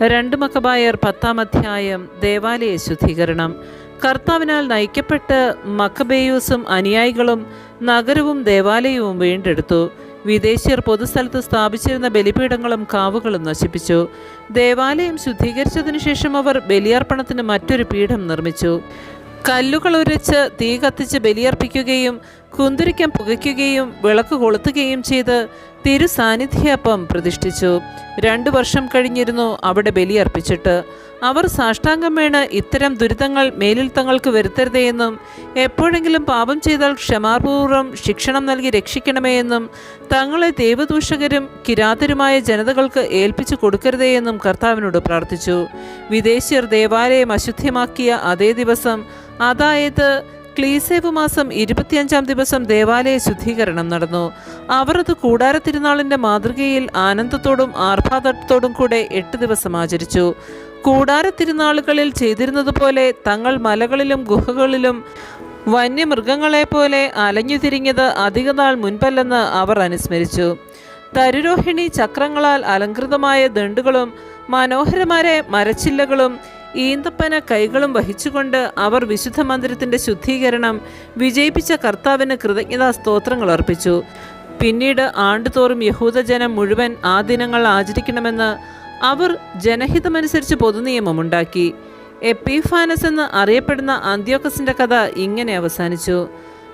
രണ്ട് മക്കബായർ പത്താം അധ്യായം ദേവാലയ ശുദ്ധീകരണം. കർത്താവിനാൽ നയിക്കപ്പെട്ട് മക്കബേയൂസും അനുയായികളും നഗരവും ദേവാലയവും വീണ്ടെടുത്തു. വിദേശീയർ പൊതുസ്ഥലത്ത് സ്ഥാപിച്ചിരുന്ന ബലിപീഠങ്ങളും കാവുകളും നശിപ്പിച്ചു. ദേവാലയം ശുദ്ധീകരിച്ചതിനു ശേഷം അവർ ബലിയർപ്പണത്തിന് മറ്റൊരു പീഠം നിർമ്മിച്ചു. കല്ലുകൾ ഉരച്ച് തീ കത്തിച്ച് ബലിയർപ്പിക്കുകയും കുന്തിരിക്കം പുകയ്ക്കുകയും വിളക്ക് കൊളുത്തുകയും ചെയ്ത് തിരുസാന്നിധ്യപ്പം പ്രതിഷ്ഠിച്ചു. രണ്ടു വർഷം കഴിഞ്ഞിരുന്നു അവിടെ ബലിയർപ്പിച്ചിട്ട്. അവർ സാഷ്ടാംഗം വീണ് ഇത്തരം ദുരിതങ്ങൾ മേലിൽ തങ്ങൾക്ക് വരുത്തരുതേ എന്നും എപ്പോഴെങ്കിലും പാപം ചെയ്താൽ ക്ഷമാപൂർവം ശിക്ഷണം നൽകി രക്ഷിക്കണമേ എന്നും തങ്ങളെ ദൈവദൂഷകരും കിരാതരുമായ ജനതകൾക്ക് ഏൽപ്പിച്ചു കൊടുക്കരുതേ എന്നും കർത്താവിനോട് പ്രാർത്ഥിച്ചു. വിദേശീയർ ദേവാലയം അശുദ്ധ്യമാക്കിയ അതേ ദിവസം അതായത് ക്ലീസേവ് മാസം ഇരുപത്തിയഞ്ചാം ദിവസം ദേവാലയ ശുദ്ധീകരണം നടന്നു. അവർ അത് കൂടാര തിരുനാളിന്റെ മാതൃകയിൽ ആനന്ദത്തോടും ആർഭാദത്തോടും കൂടെ എട്ട് ദിവസം ആചരിച്ചു. കൂടാര തിരുനാളുകളിൽ ചെയ്തിരുന്നതുപോലെ തങ്ങൾ മലകളിലും ഗുഹകളിലും വന്യമൃഗങ്ങളെ പോലെ അലഞ്ഞു തിരിഞ്ഞത് അധികനാൾ മുൻപല്ലെന്ന് അവർ അനുസ്മരിച്ചു. തരുരോഹിണി ചക്രങ്ങളാൽ അലങ്കൃതമായ ദണ്ടുകളും മനോഹരമായ മരച്ചില്ലകളും ഈന്തപ്പന കൈകളും വഹിച്ചുകൊണ്ട് അവർ വിശുദ്ധ മന്ദിരത്തിന്റെ ശുദ്ധീകരണം വിജയിപ്പിച്ച കർത്താവിന് കൃതജ്ഞതാ സ്തോത്രങ്ങൾ അർപ്പിച്ചു. പിന്നീട് ആണ്ടുതോറും യഹൂദജനം മുഴുവൻ ആ ദിനങ്ങൾ ആചരിക്കണമെന്ന് അവർ ജനഹിതമനുസരിച്ച് പൊതുനിയമമുണ്ടാക്കി എപ്പിഫാനസ് എന്ന് അറിയപ്പെടുന്ന അന്ത്യോക്കസിന്റെ കഥ ഇങ്ങനെ അവസാനിച്ചു.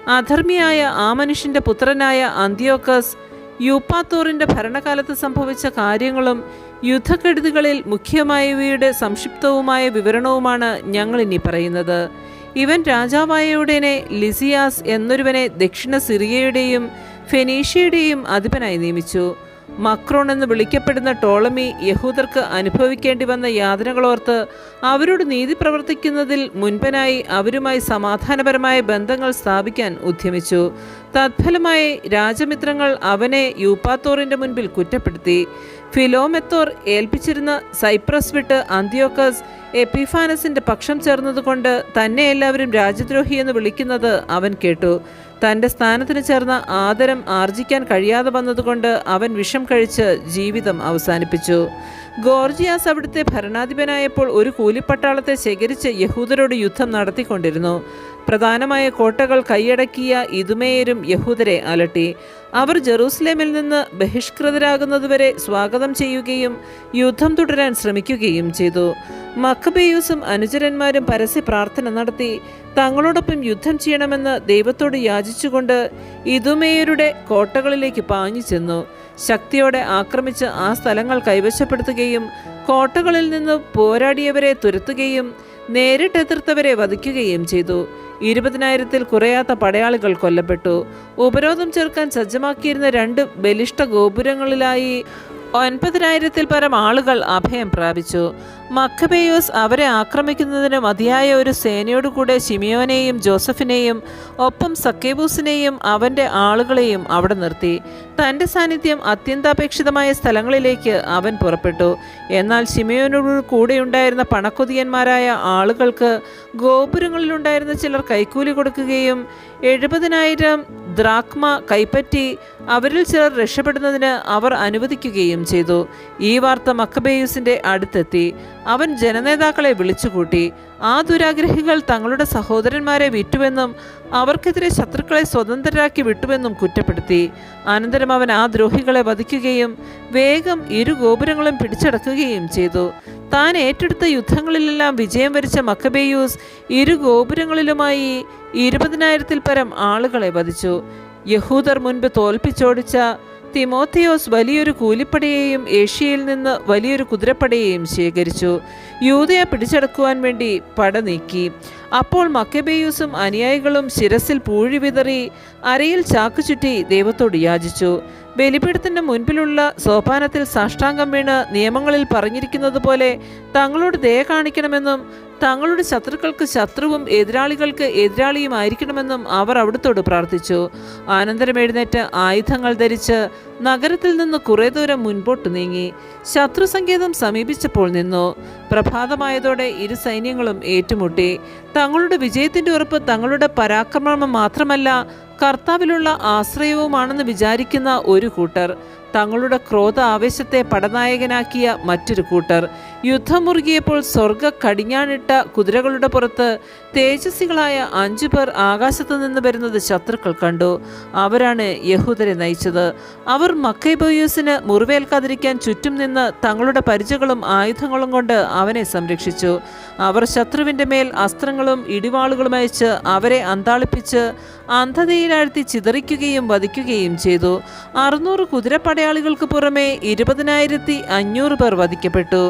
അധർമ്മിയായ ആ മനുഷ്യന്റെ പുത്രനായ അന്ത്യോക്കസ് യൂപ്പാത്തോറിന്റെ ഭരണകാലത്ത് സംഭവിച്ച കാര്യങ്ങളും യുദ്ധക്കെടുതികളിൽ മുഖ്യമായവയുടെ സംക്ഷിപ്തവുമായ വിവരണവുമാണ് ഞങ്ങൾ ഇനി പറയുന്നത്. ഇവൻ രാജാവായ ഉടനെ ലിസിയാസ് എന്നൊരുവനെ ദക്ഷിണ സിറിയയുടെയും ഫെനീഷ്യയുടെയും അധിപനായി നിയമിച്ചു. മക്രോൺ എന്ന് വിളിക്കപ്പെടുന്ന ടോളമി യഹൂദർക്ക് അനുഭവിക്കേണ്ടി വന്ന യാതനകളോർത്ത് അവരോട് നീതി പ്രവർത്തിക്കുന്നതിൽ മുൻപനായി അവരുമായി സമാധാനപരമായ ബന്ധങ്ങൾ സ്ഥാപിക്കാൻ ഉദ്യമിച്ചു. തത്ഫലമായി രാജമിത്രങ്ങൾ അവനെ യൂപ്പാത്തോറിന്റെ മുൻപിൽ കുറ്റപ്പെടുത്തി. ഫിലോമെത്തോർ ഏൽപ്പിച്ചിരുന്ന സൈപ്രസ് വിട്ട് അന്ത്യോക്കസ് എപ്പിഫാനസിന്റെ പക്ഷം ചേർന്നതുകൊണ്ട് തന്നെ എല്ലാവരും രാജ്യദ്രോഹി എന്ന് വിളിക്കുന്നത് അവൻ കേട്ടു. തന്റെ സ്ഥാനത്തിന് ചേർന്ന ആദരം ആർജിക്കാൻ കഴിയാതെ വന്നതുകൊണ്ട് അവൻ വിഷം കഴിച്ച് ജീവിതം അവസാനിപ്പിച്ചു. ഗോർജിയാസ് അവിടുത്തെ ഭരണാധിപനായപ്പോൾ ഒരു കൂലിപ്പട്ടാളത്തെ ശേഖരിച്ച് യഹൂദരോട് യുദ്ധം നടത്തിക്കൊണ്ടിരുന്നു. പ്രധാനമായ കോട്ടകൾ കൈയടക്കിയ ഇതുമേയരും യഹൂദരെ അലട്ടി. അവർ ജെറൂസലേമിൽ നിന്ന് ബഹിഷ്കൃതരാകുന്നതുവരെ സ്വാഗതം ചെയ്യുകയും യുദ്ധം തുടരാൻ ശ്രമിക്കുകയും ചെയ്തു. മക്കബേയൂസും അനുചരന്മാരും പരസ്യ പ്രാർത്ഥന നടത്തി തങ്ങളോടൊപ്പം യുദ്ധം ചെയ്യണമെന്ന് ദൈവത്തോട് യാചിച്ചുകൊണ്ട് ഇതുമേയരുടെ കോട്ടകളിലേക്ക് പാഞ്ഞു ചെന്നു ശക്തിയോടെ ആക്രമിച്ച് ആ സ്ഥലങ്ങൾ കൈവശപ്പെടുത്തുകയും കോട്ടകളിൽ നിന്ന് പോരാടിയവരെ തുരത്തുകയും നേരിട്ടെതിർത്തവരെ വധിക്കുകയും ചെയ്തു. ഇരുപതിനായിരത്തിൽ കുറയാത്ത പടയാളികൾ കൊല്ലപ്പെട്ടു. ഉപരോധം ചേർക്കാൻ സജ്ജമാക്കിയിരുന്ന രണ്ട് ബലിഷ്ഠ ഗോപുരങ്ങളിലായി ഒൻപതിനായിരത്തിൽ പരം ആളുകൾ അഭയം പ്രാപിച്ചു. മക്കബേയോസ് അവരെ ആക്രമിക്കുന്നതിന് മതിയായ ഒരു സേനയോടുകൂടെ ഷിമിയോനെയും ജോസഫിനെയും ഒപ്പം സക്കേബൂസിനെയും അവന്റെ ആളുകളെയും അവിടെ നിർത്തി. തന്റെ സാന്നിധ്യം അത്യന്താപേക്ഷിതമായ സ്ഥലങ്ങളിലേക്ക് അവൻ പുറപ്പെട്ടു. എന്നാൽ ഷിമിയോനോട് കൂടെയുണ്ടായിരുന്ന പണക്കൊതിയന്മാരായ ആളുകൾക്ക് ഗോപുരങ്ങളിലുണ്ടായിരുന്ന ചിലർ കൈക്കൂലി കൊടുക്കുകയും എഴുപതിനായിരം ദ്രാക്മ കൈപ്പറ്റി അവരിൽ ചിലർ രക്ഷപ്പെടുന്നതിന് അവർ അനുവദിക്കുകയും ചെയ്തു. ഈ വാർത്ത മക്കബേയൂസിന്റെ അടുത്തെത്തി. അവൻ ജനനേതാക്കളെ വിളിച്ചുകൂട്ടി ആ ദുരാഗ്രഹികൾ തങ്ങളുടെ സഹോദരന്മാരെ വിറ്റുവെന്നും അവർക്കെതിരെ ശത്രുക്കളെ സ്വതന്ത്രരാക്കി വിട്ടുവെന്നും കുറ്റപ്പെടുത്തി. അനന്തരം അവൻ ആ ദ്രോഹികളെ വധിക്കുകയും വേഗം ഇരു ഗോപുരങ്ങളും പിടിച്ചടക്കുകയും ചെയ്തു. താൻ ഏറ്റെടുത്ത യുദ്ധങ്ങളിലെല്ലാം വിജയം വരിച്ച മക്കബേയൂസ് ഇരു ഗോപുരങ്ങളിലുമായി ഇരുപതിനായിരത്തിൽ പരം ആളുകളെ വധിച്ചു. യഹൂദർ മുൻപ് തോൽപ്പിച്ചോടിച്ച തിമോത്തിയോസ് വലിയൊരു കൂലിപ്പടയെയും ഏഷ്യയിൽ നിന്ന് വലിയൊരു കുതിരപ്പടയെയും ശേഖരിച്ചു. യൂതയെ പിടിച്ചടക്കുവാൻ വേണ്ടി പട നീക്കി. അപ്പോൾ മക്കബേയൂസും അനുയായികളും ശിരസിൽ പൂഴി വിതറി അരയിൽ ചാക്കുചുറ്റി ദൈവത്തോട് യാചിച്ചു. ബലിപീഠത്തിന്റെ മുൻപിലുള്ള സോപാനത്തിൽ സാഷ്ടാംഗം വീണ് നിയമങ്ങളിൽ പറഞ്ഞിരിക്കുന്നത് പോലെ തങ്ങളോട് ദയ കാണിക്കണമെന്നും തങ്ങളുടെ ശത്രുക്കൾക്ക് ശത്രുവും എതിരാളികൾക്ക് എതിരാളിയുമായിരിക്കണമെന്നും അവർ അവിടുത്തോട് പ്രാർത്ഥിച്ചു. അനന്തരം എഴുന്നേറ്റ് ആയുധങ്ങൾ ധരിച്ച് നഗരത്തിൽ നിന്ന് കുറേ ദൂരം മുൻപോട്ട് നീങ്ങി. ശത്രു സങ്കേതം സമീപിച്ചപ്പോൾ നിന്നു. പ്രഭാതമായതോടെ ഇരു സൈന്യങ്ങളും ഏറ്റുമുട്ടി. തങ്ങളുടെ വിജയത്തിന്റെ ഉറപ്പ് തങ്ങളുടെ പരാക്രമം മാത്രമല്ല കർത്താവിലുള്ള ആശ്രയവുമാണെന്ന് വിചാരിക്കുന്ന ഒരു കൂട്ടർ തങ്ങളുടെ ക്രോധ ആവേശത്തെ പടനായകനാക്കിയ മറ്റൊരു കൂട്ടർ. യുദ്ധം മുറുകിയപ്പോൾ സ്വർഗ കടിഞ്ഞാണിട്ട കുതിരകളുടെ പുറത്ത് തേജസ്സികളായ അഞ്ചു പേർ ആകാശത്തു നിന്ന് വരുന്നത് ശത്രുക്കൾ കണ്ടു. അവരാണ് യഹൂദരെ നയിച്ചത്. അവർ മക്കൈബോയൂസിന് മുറിവേൽക്കാതിരിക്കാൻ ചുറ്റും നിന്ന് തങ്ങളുടെ പരിചകളും ആയുധങ്ങളും കൊണ്ട് അവനെ സംരക്ഷിച്ചു. അവർ ശത്രുവിന്റെ മേൽ അസ്ത്രങ്ങളും ഇടിവാളുകളും അയച്ച് അവരെ അന്താളിപ്പിച്ച് അന്ധതയിലാഴ്ത്തി ചിതറിക്കുകയും വധിക്കുകയും ചെയ്തു. അറുന്നൂറ് കുതിരപ്പടയാളികൾക്ക് പുറമെ ഇരുപതിനായിരത്തി അഞ്ഞൂറ് പേർ വധിക്കപ്പെട്ടു.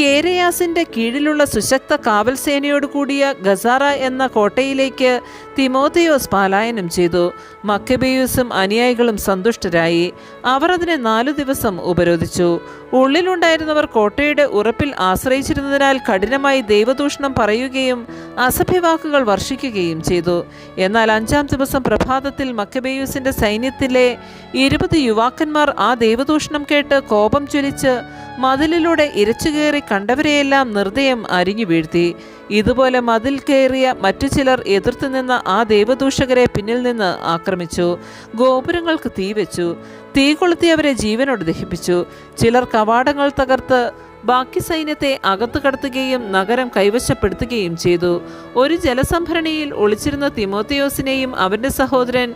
കേരയാസിന്റെ കീഴിലുള്ള സുശക്ത കാവൽ സേനയോട് കൂടിയ ഗസാറ എന്ന കോട്ടയിലേക്ക് തിമോത്തിയോസ് പാലായനം ചെയ്തു. മക്കബേയൂസും അനുയായികളും സന്തുഷ്ടരായി. അവർ അതിനെ നാലു ദിവസം ഉപരോധിച്ചു. ഉള്ളിലുണ്ടായിരുന്നവർ കോട്ടയുടെ ഉറപ്പിൽ ആശ്രയിച്ചിരുന്നതിനാൽ കഠിനമായി ദൈവദൂഷണം പറയുകയും അസഭ്യവാക്കുകൾ വർഷിക്കുകയും ചെയ്തു. എന്നാൽ അഞ്ചാം ദിവസം പ്രഭാതത്തിൽ മക്കബേയൂസിന്റെ സൈന്യത്തിലെ ഇരുപത് യുവാക്കന്മാർ ആ ദൈവദൂഷണം കേട്ട് കോപം ചൊലിച്ച് മതിലിലൂടെ ഇരച്ചു കയറി കണ്ടവരെയെല്ലാം നിർദ്ദയം അരിഞ്ഞു വീഴ്ത്തി. ഇതുപോലെ മതിൽ കയറിയ മറ്റു ചിലർ എതിർത്തു നിന്ന ആ ദൈവദൂഷകരെ പിന്നിൽ നിന്ന് ആക്രമിച്ചു. ഗോപുരങ്ങൾക്ക് തീ വെച്ചു തീ കൊളുത്തി അവരെ ജീവനോട് ദഹിപ്പിച്ചു. ചിലർ കവാടങ്ങൾ തകർത്ത് ബാക്കി സൈന്യത്തെ അകത്തു കടത്തുകയും നഗരം കൈവശപ്പെടുത്തുകയും ചെയ്തു. ഒരു ജലസംഭരണിയിൽ ഒളിച്ചിരുന്ന തിമോത്തിയോസിനെയും അവന്റെ സഹോദരൻ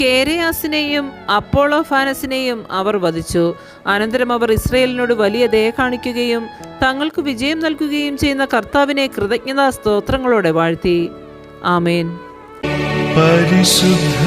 കേരയാസിനെയും അപ്പോളോഫാനസിനെയും അവർ വധിച്ചു. അനന്തരം അവർ ഇസ്രയേലിനോട് വലിയ ദയ കാണിക്കുകയും തങ്ങൾക്ക് വിജയം നൽകുകയും ചെയ്യുന്ന കർത്താവിനെ കൃതജ്ഞതാ സ്തോത്രങ്ങളോടെ വാഴ്ത്തി. ആമേൻ. പരിശുദ്ധ